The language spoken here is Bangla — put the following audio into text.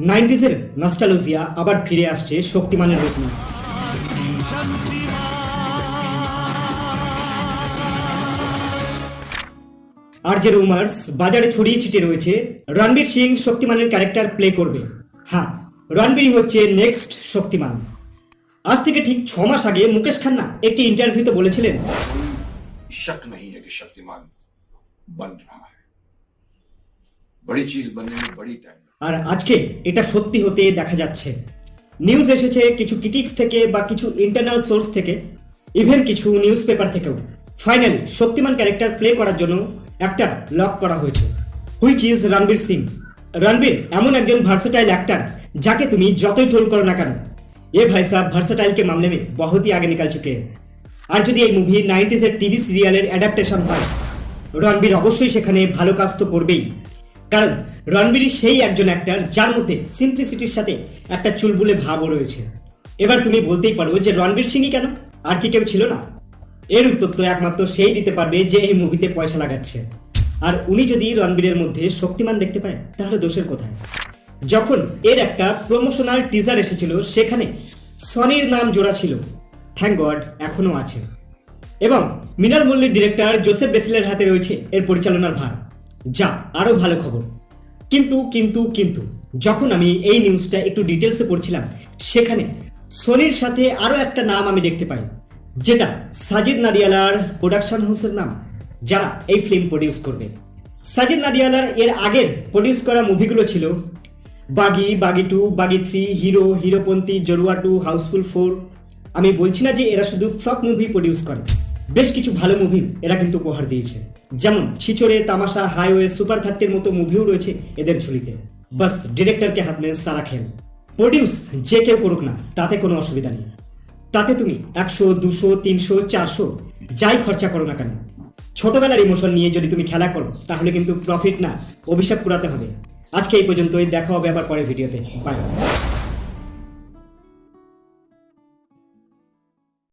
নাইনটিজের নস্টালজিয়া আবার ফিরে আসছে শক্তিমানের রূপ নিয়ে। আর যে রুমার্স বাজারে ছড়িয়ে ছিটে রয়েছে, রণবীর সিং শক্তিমানের ক্যারেক্টার প্লে করবে। হ্যাঁ রণবীরই হচ্ছে নেক্সট শক্তিমান। আজ থেকে ঠিক ছ মাস আগে মুকেশ খান্না একটি ইন্টারভিউতে বলেছিলেন শক নহীন হ্যাঁ শক্তিমান বন রহা रहा है बड़ी चीज बनने में बड़ी टाइम আর আজকে এটা সত্যি হতে দেখা যাচ্ছে নিউজ এসেছে কিছু ক্রিটিক্স থেকে বা কিছু ইন্টারনাল সোর্স থেকে ইভেন কিছু নিউজ পেপার থেকেও ফাইনালি শক্তিমান ক্যারেক্টার প্লে করার জন্য একটা লক করা হয়েছে হুইচ ইজ রণবীর সিং রণবীর এমন একজন ভার্সেটাইল অ্যাক্টার যাকে তুমি যতই ট্রোল করো না কেন এ ভাই সাহ ভার্সেটাইল কে মামলে में बहुत ही आगे निकल चुके हैं আর যদি এই মুভি নাইনটিজের টিভি সিরিয়ালের অ্যাডাপ্টেশন হয় রণবীর অবশ্যই সেখানে ভালো কাজ তো করবেই কারণ রণবীর সেই একজন অ্যাক্টার যার মধ্যে সিম্পলিসিটির সাথে একটা চুলবুলে ভাবও রয়েছে। এবার তুমি বলতেই পারো যে রণবীর সিংই কেন? আর কি কেউ ছিল না। এর উত্তর তো একমাত্র সেই দিতে পারবে যে এই মুভিতে পয়সা লাগাচ্ছে। আর উনি যদি রণবীরের মধ্যে শক্তিমান দেখতে পায়, তাহলে দোষের কোথায়? যখন এর একটা প্রমোশনাল টিজার এসেছিল, সেখানে সনির নাম জোড়া ছিল। থ্যাংক গড এখনও আছে। এবং মিনাল মল্লির ডিরেক্টর জোসেফ বেসিলের হাতে রয়েছে এর পরিচালনার ভার। যা আরও ভালো খবর। কিন্তু কিন্তু কিন্তু, যখন আমি এই নিউজটা একটু ডিটেলসে পড়ছিলাম, সেখানে সোনির সাথে আরও একটা নাম আমি দেখতে পাই, যেটা সাজিদ নাদিয়ালার প্রোডাকশন হাউসের নাম, যারা এই ফিল্ম প্রডিউস করবে। সাজিদ নাদিয়ালার এর আগের প্রডিউস করা মুভিগুলো ছিল, Baaghi Baaghi two Baaghi three hero Heropanti Judwaa two Housefull four আমি বলছি না যে এরা শুধু ফ্লপ মুভি প্রডিউস করে। বেশ কিছু ভালো মুভি এরা কিন্তু উপহার দিয়েছে। যেমন ছিচড়ে তামাশা হাইওয়ে সুপার থার্টির মতো মুভিও রয়েছে এদের ঝুলিতে। বাস ডিরেক্টরকে হাত মেয়ে সারা খেল। প্রডিউস যে কেউ করুক না, তাতে কোনো অসুবিধা নেই। তাতে তুমি একশো, দুশো, তিনশো, চারশো, যাই খরচা করো না কেন। ছোটবেলার ইমোশন নিয়ে যদি তুমি খেলা করো, তাহলে কিন্তু প্রফিট না, অভিশাপ কুড়াতে হবে। আজকে এই পর্যন্তই, দেখা হবে আবার পরের ভিডিওতে বাই